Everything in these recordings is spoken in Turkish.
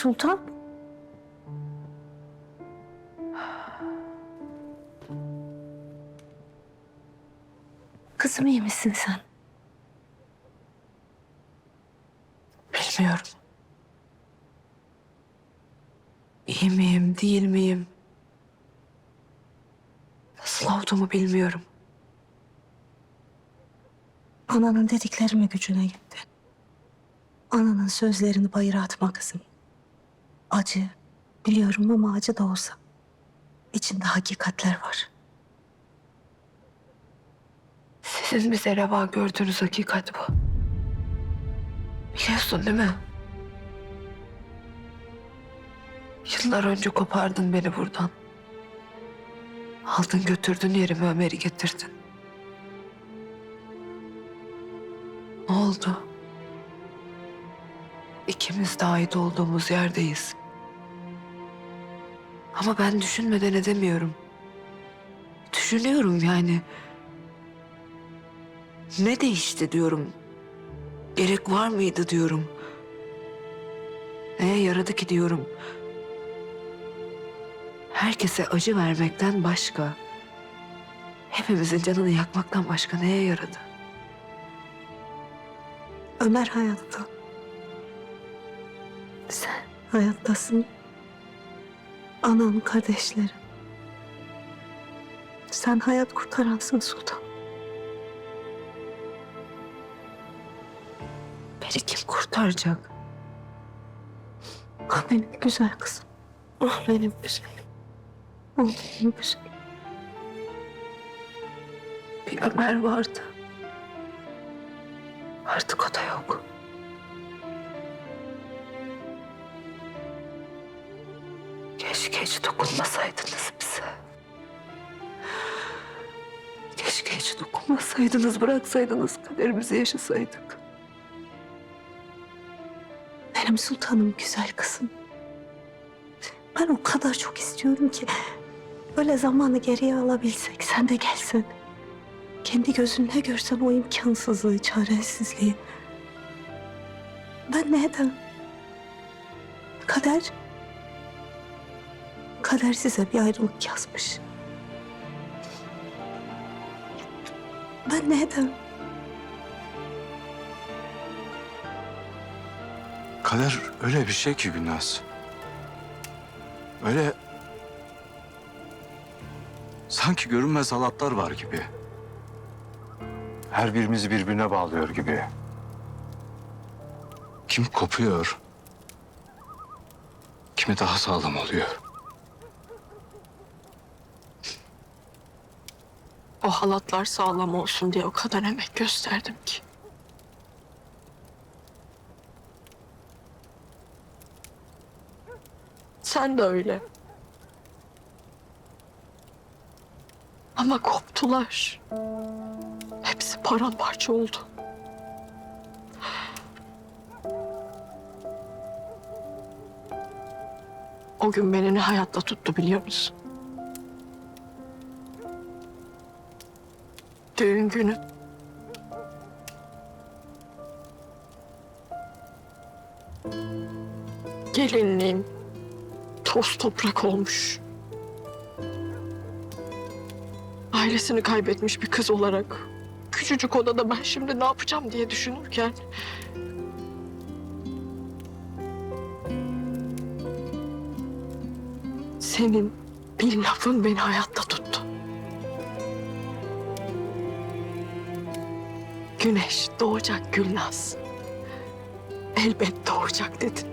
Sultan? Kızım iyi misin sen? Bilmiyorum. İyi miyim, değil miyim? Nasıl olduğumu bilmiyorum. Ananın dedikleri mi gücüne gitti? Ananın sözlerini bayıra atma kızım. Acı, biliyorum ama acı da olsa. içinde hakikatler var. Sizin bize reva gördüğünüz hakikat bu. Biliyorsun değil mi? Yıllar önce kopardın beni buradan. Aldın götürdün yerime Ömer'i getirdin. Ne oldu? İkimiz de ait olduğumuz yerdeyiz. Ama ben düşünmeden edemiyorum. Düşünüyorum yani. Ne değişti diyorum. Gerek var mıydı diyorum. Neye yaradı ki diyorum. Herkese acı vermekten başka, hepimizin canını yakmaktan başka neye yaradı? Ömer hayatta. Sen hayattasın. Anan, kardeşlerin. Sen hayat kurtaransın Sultan. Beni kim kurtaracak? Ah benim güzel kızım. Ah benim güzelim. Ah benim güzelim. Bir Ömer vardı. Artık o da yok. Keşke hiç dokunmasaydınız bize. Keşke hiç dokunmasaydınız, bıraksaydınız kaderimizi yaşasaydık. Benim sultanım güzel kızım. Ben o kadar çok istiyorum ki böyle zamanı geriye alabilsek sen de gelsen. Kendi gözünle görsen o imkansızlığı, çaresizliği. Ben ne edem? Kader. Kader size bir ayrılık yazmış. Ben ne edem? Kader öyle bir şey ki Gülnaz. Öyle... Sanki görünmez halatlar var gibi. Her birimizi birbirine bağlıyor gibi. Kim kopuyor, kimi daha sağlam oluyor. O halatlar sağlam olsun diye o kadar emek gösterdim ki. Sen de öyle. Ama koptular. Hepsi paramparça oldu. O gün beni ne hayatta tuttu biliyor musun? Düğün günü. Gelinliğim toz toprak olmuş. Ailesini kaybetmiş bir kız olarak küçücük odada ben şimdi ne yapacağım diye düşünürken senin bir lafın beni hayatta tuttu. Güneş doğacak Gülnaz. Elbet doğacak dedin.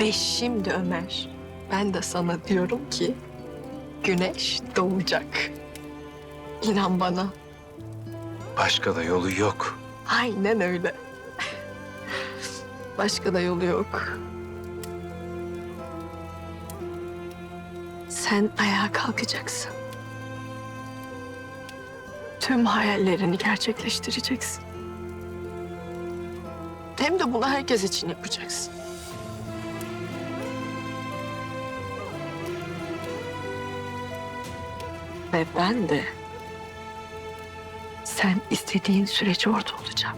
Ve şimdi Ömer, ben de sana diyorum ki güneş doğacak. İnan bana. Başka da yolu yok. Aynen öyle. Başka da yolu yok. Sen ayağa kalkacaksın. Tüm hayallerini gerçekleştireceksin. Hem de bunu herkes için yapacaksın. Ve ben de sen istediğin sürece orada olacağım.